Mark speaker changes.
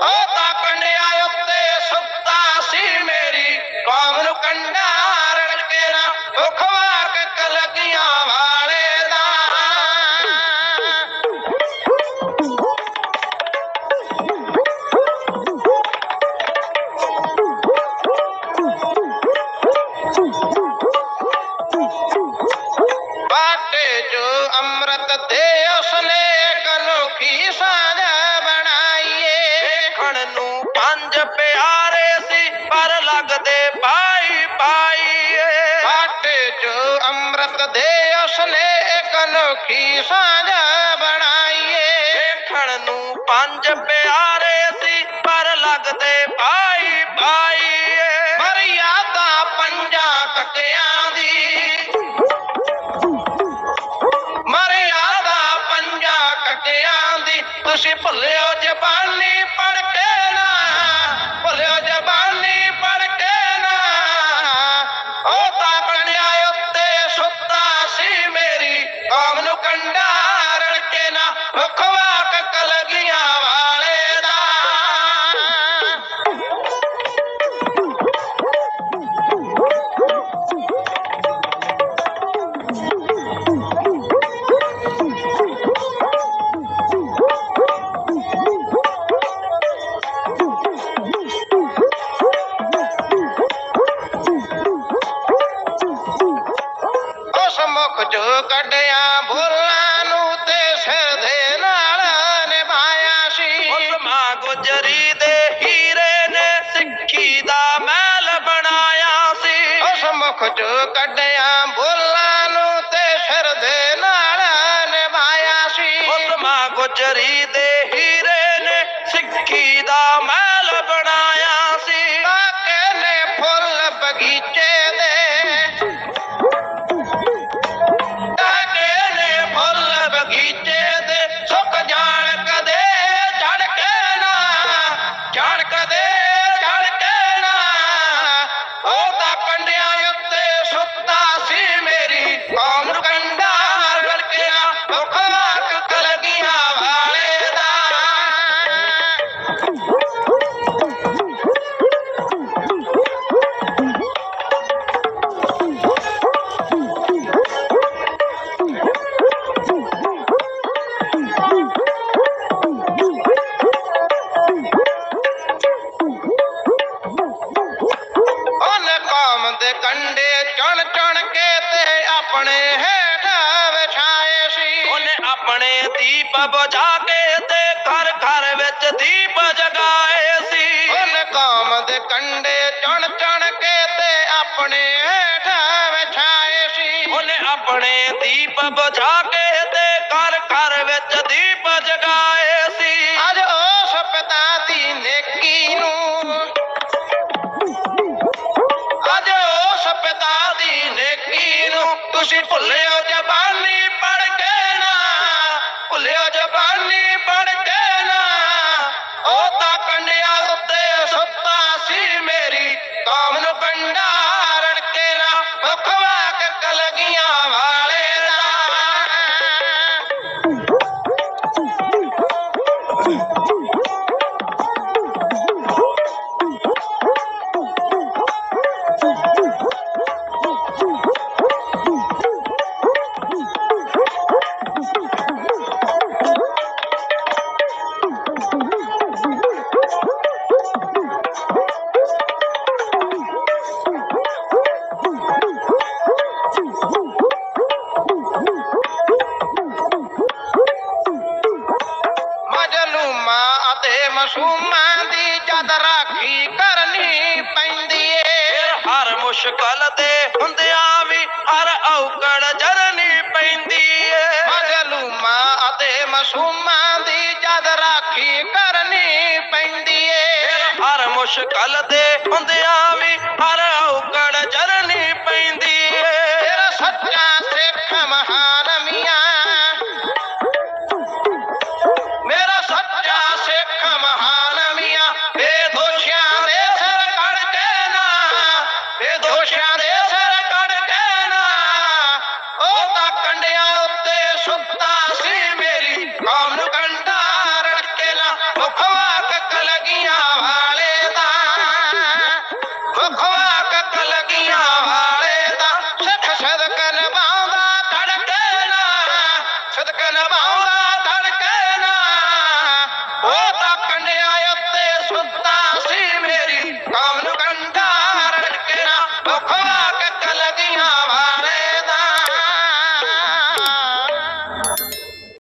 Speaker 1: ਉਹ ਤਾਂ
Speaker 2: ਕੰਡਿਆ ਉੱਤੇ ਸੁੱਤਾ ਸੀ ਮੇਰੀ। ਕੌਮ ਨੂੰ ਕੰਡਾ ਰੜ ਕੇ ਨਾ
Speaker 1: ਖਵਾ ਕੇ
Speaker 2: ਪਿਆਰੇ ਸੀ ਪਰ ਲੱਗਦੇ ਪਾਈ ਪਾਈ ਏ।
Speaker 1: ਬਾਟੇ ਜੋ ਅੰਮ੍ਰਿਤ ਦੇ ਉਸਨੇ ਇੱਕ ਅਨੋਖੀ ਸਾਂਝ ਬਣਾਈਏ।
Speaker 2: ਵੇਖਣ ਨੂੰ ਪੰਜ ਪਿਆਰੇ ਸੀ ਪਰ ਲੱਗਦੇ ਪਾਈ ਪਾਈ ਏ।
Speaker 1: ਮਰਿਆਦਾ ਪੰਜਾਂ ਟਕਿਆਂ ਦੀ। ਮਰਿਆਦਾ ਪੰਜਾਂ ਟਕਿਆਂ ਦੀ। ਤੁਸੀਂ ਭੁੱਲਿਓ ਜ਼ਬਾਨੀ ਪੜ ਕੇ ਨਾ ਭੁੱਲਿਓ ਜ਼ਬਾਨੀ
Speaker 2: ਪੜ ਕੇ ਨਾ।
Speaker 1: ਉਹ ਤਾਂ ਕੰਡਿਆ
Speaker 2: ਉੱਤੇ ਸੁੱਤਾ ਸੀ ਮੇਰੀ। ਕੌਮ ਨੂੰ ਕੰਡਾ ਰੜ ਕੇ ਨਾ। ਮੁਖਵਾਕ
Speaker 1: ਕਲਗੀਆਂ ਉਸ ਮੁਖ ਜੋ ਕੱਢਿਆ ਬੋਲਾਂ ਨੂੰ ਤੇ ਸਿਰ ਦੇ ਨਾਲ ਨਿਭਾਇਆ ਸੀ ਉਸ
Speaker 2: ਮਾਂ ਗੁਜਰੀ ਦੇ ਹੀਰੇ ਨੇ ਸਿੱਖੀ ਦਾ ਮਹਿਲ ਬਣਾਇਆ ਸੀ ਉਸ
Speaker 1: ਮੁਖ ਜੋ ਕੱਢਿਆ ਬੋਲਾਂ ਨੂੰ ਤੇ ਸਿਰ ਦੇ ਨਾਲ ਨਿਭਾਇਆ ਸੀ ਉਸ
Speaker 2: ਮਾਂ ਗੁਜਰੀ ਦੇ ਹੀਰੇ ਨੇ ਸਿੱਖੀ ਦਾ ਮਹਿਲ ਬਣਾਇਆ ਸੀ
Speaker 1: ਕਾਕੇ ਨੇ ਫੁੱਲ ਬਗੀਚੇ
Speaker 2: ಗೀತೆ ਬੁਝਾ ਕੇ ਤੇ ਘਰ ਘਰ ਵਿੱਚ ਦੀਪ ਜਗਾਏ ਸੀ। ਉਹਨੇ
Speaker 1: ਕੌਮ ਦੇ ਕੰਡੇ ਚੁਣ ਚੁਣ ਕੇ ਤੇ ਆਪਣੇ ਹੇਠ ਵਿਛਾਏ ਸੀ। ਉਹਨੇ
Speaker 2: ਆਪਣੇ ਦੀਪ ਬੁਝਾ ਕੇ ਤੇ ਘਰ ਘਰ ਵਿੱਚ ਦੀਪ ਜਗਾਏ ਸੀ।
Speaker 1: ਅੱਜ ਉਸ ਪਿਤਾ ਦੀ ਨੇਕੀ ਨੂੰ
Speaker 2: ਅੱਜ ਉਸ ਪਿਤਾ ਦੀ ਨੇਕੀ ਨੂੰ ਤੁਸੀਂ ਭੁੱਲਿਓ ਜ਼ਬਾਨੀ ਭੁੱਲਿਓ ਜ਼ਬਾਨੀ ਪੜ ਕੇ ਨਾ। ਉਹ ਤਾਂ ਕੰਡਿਆ ਉੱਤੇ ਸੁੱਤਾ ਸੀ ਮੇਰੀ। ਕੌਮ
Speaker 1: ਮਾਸੂਮਾਂ ਦੀ ਜਦ ਰਾਖੀ ਕਰਨੀ ਪੈਂਦੀ ਏ।
Speaker 2: ਹਰ ਮੁਸ਼ਕਲ ਦੇ ਹੁੰਦਿਆ ਵੀ ਹਰ ਔਕੜ ਜਰਨੀ ਪੈਂਦੀ ਏ।
Speaker 1: ਮਜ਼ਲੂਮਾਂ ਅਤੇ ਮਾਸੂਮਾਂ ਦੀ ਜਦ ਰਾਖੀ ਕਰਨੀ ਪੈਂਦੀ ਏ।
Speaker 2: ਹਰ ਮੁਸ਼ਕਲ ਦੇ ਹੁੰਦਿਆ ਵੀ ਹਰ ਔਕੜ ਜਰਨੀ ਪੈਂਦੀ ਏ। ਤੇਰਾ
Speaker 1: ਸੱਚਾ ਸਿੱਖ ਮਹਾਨ ਮੀਆਂ ਕੰਡਿਆਂ
Speaker 2: ਮੇਰੀ। ਕੌਮ
Speaker 1: ਨੂੰ ਕੰਡਾ ਰੜ ਨਾ ਮੁਖਵਾ ਕੱਕ ਲਗੀਆਂ।